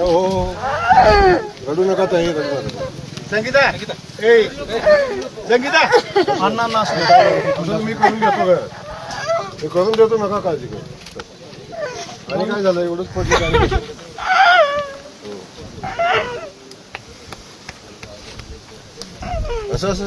हो हो. रडू नका ताई रडू नका. संगीता ए संगीता. अण्णा असं मी करून घेतो का मी करून देतो नका काळजी करू. आणि काय झालं? एवढंच पडलं काय असं असं.